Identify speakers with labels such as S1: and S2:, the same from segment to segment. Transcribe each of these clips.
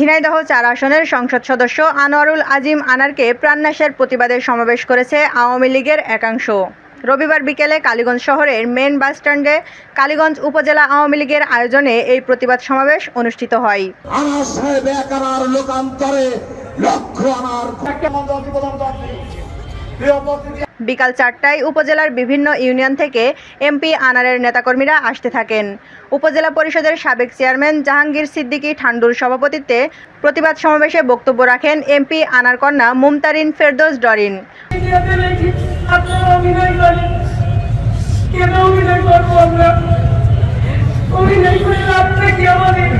S1: ঝিনাইদহ চার আসনের সংসদ সদস্য আনোয়ারুল আজিম আনারকে প্রাণনাশের প্রতিবাদে সমাবেশ করেছে আওয়ামী লীগের একাংশ। রবিবার বিকেলে কালীগঞ্জ শহরের মেন বাসস্ট্যান্ডে কালীগঞ্জ উপজেলা আওয়ামী লীগের আয়োজনে এই প্রতিবাদ সমাবেশ অনুষ্ঠিত হয়। বিকাল চারটায় উপজেলার বিভিন্ন ইউনিয়ন থেকে এমপি আনারের নেতাকর্মীরা আসতে থাকেন। উপজেলা পরিষদের সাবেক চেয়ারম্যান জাহাঙ্গীর সিদ্দিকী ঠান্ডুর সভাপতিত্বে প্রতিবাদ সমাবেশে বক্তব্য রাখেন এমপি আনার কন্যা মুমতারিন ফেরদোস ডরিন।
S2: আমরা অভিনয় করে লাভটা কি আমাদের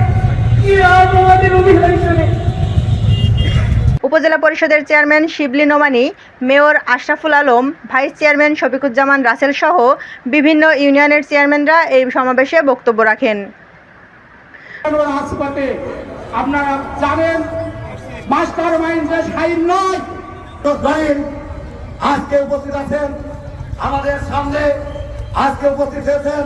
S2: কি লাভ আমাদের অভিনয় করে
S1: উপজেলা পরিষদের chairman Shibli Nomani, mayor Ashraful Alam, vice chairman Shafiquzzaman Rasel সহ বিভিন্ন ইউনিয়নের চেয়ারম্যানরা এই সমাবেশে বক্তব্য রাখেন।
S3: আপনারা জানেন আজকে উপস্থিত আছেন আমাদের সামনে, আজকে উপস্থিত হয়েছেন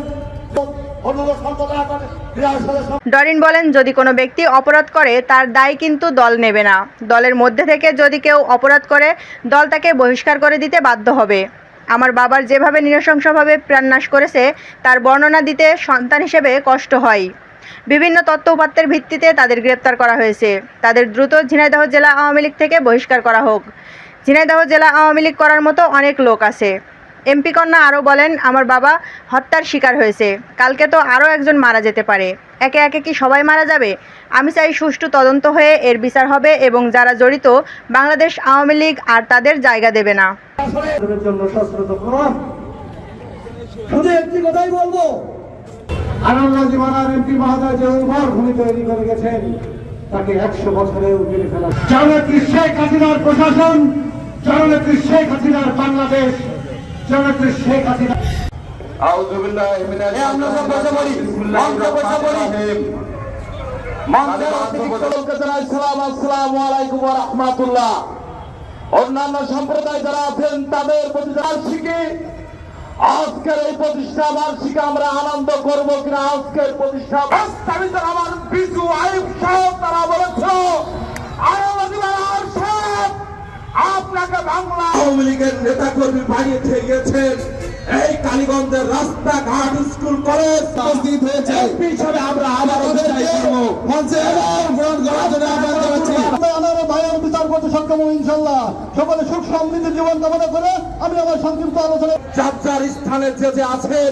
S1: ডরিন বলেন, যদি কোনো ব্যক্তি অপরাধ করে, তার দায় কিন্তু দল নেবে না। দলের মধ্যে থেকে যদি কেউ অপরাধ করে, দল তাকে বহিষ্কার করে দিতে বাধ্য হবে। আমার বাবার যেভাবে নৃশংসভাবে প্রাণনাশ করেছে, তার বর্ণনা দিতে সন্তান হিসেবে কষ্ট হয়। বিভিন্ন তথ্য উপাত্তের ভিত্তিতে তাদের গ্রেপ্তার করা হয়েছে। তাদের দ্রুত ঝিনাইদহ জেলা আওয়ামী লীগ থেকে বহিষ্কার করা হোক। ঝিনাইদহ জেলা আওয়ামী লীগ করার মতো অনেক লোক আছে। এমপি কন্যা আরও বলেন, আমার বাবা হত্যার শিকার হয়েছে। কালকে তো আরও একজন মারা যেতে পারে। একে একে কি সবাই মারা যাবে? আমি চাই সুষ্ঠু তদন্ত হয়ে এর বিচার হবে এবং যারা জড়িত, বাংলাদেশ আওয়ামী লীগ আর তাদের জায়গা দেবে না।
S3: তাকে একশো শেখ হাসিনার প্রশাসন শেখ হাসিনার বাংলাদেশ। জননেত্রী শেখ হাসিনা। অন্যান্য সম্প্রদায় যারা আছেন তাদের প্রতি বার্ষিকী আজকের এই প্রতিষ্ঠা বার্ষিকী আমরা আনন্দ করব কিনা? আজকের প্রতিষ্ঠা আমার বিজু আয়ুব সাহেব তারা বলেছিল আয়ুব আজিমার সাহেব আপনাকে বাংলা আওয়ামী লীগের নেতা কর্মী বাড়িয়ে গেছেন এই কালীগঞ্জের রাস্তাঘাট স্কুল কলেজ। উপস্থিত হয়েছে। পিছনে হিসাবে আমরা আবার মঞ্চে গ্রহণ করার জন্য আহ্বান জানাচ্ছি।
S4: ভাইয়ের বিচার করতে সক্ষম ইনশাল্লাহ। সকলে সুখ সমৃদ্ধ জীবন কামনা করে আমি আমার সংক্ষিপ্ত আলোচনা
S3: যার যার স্থানে যে যে আছেন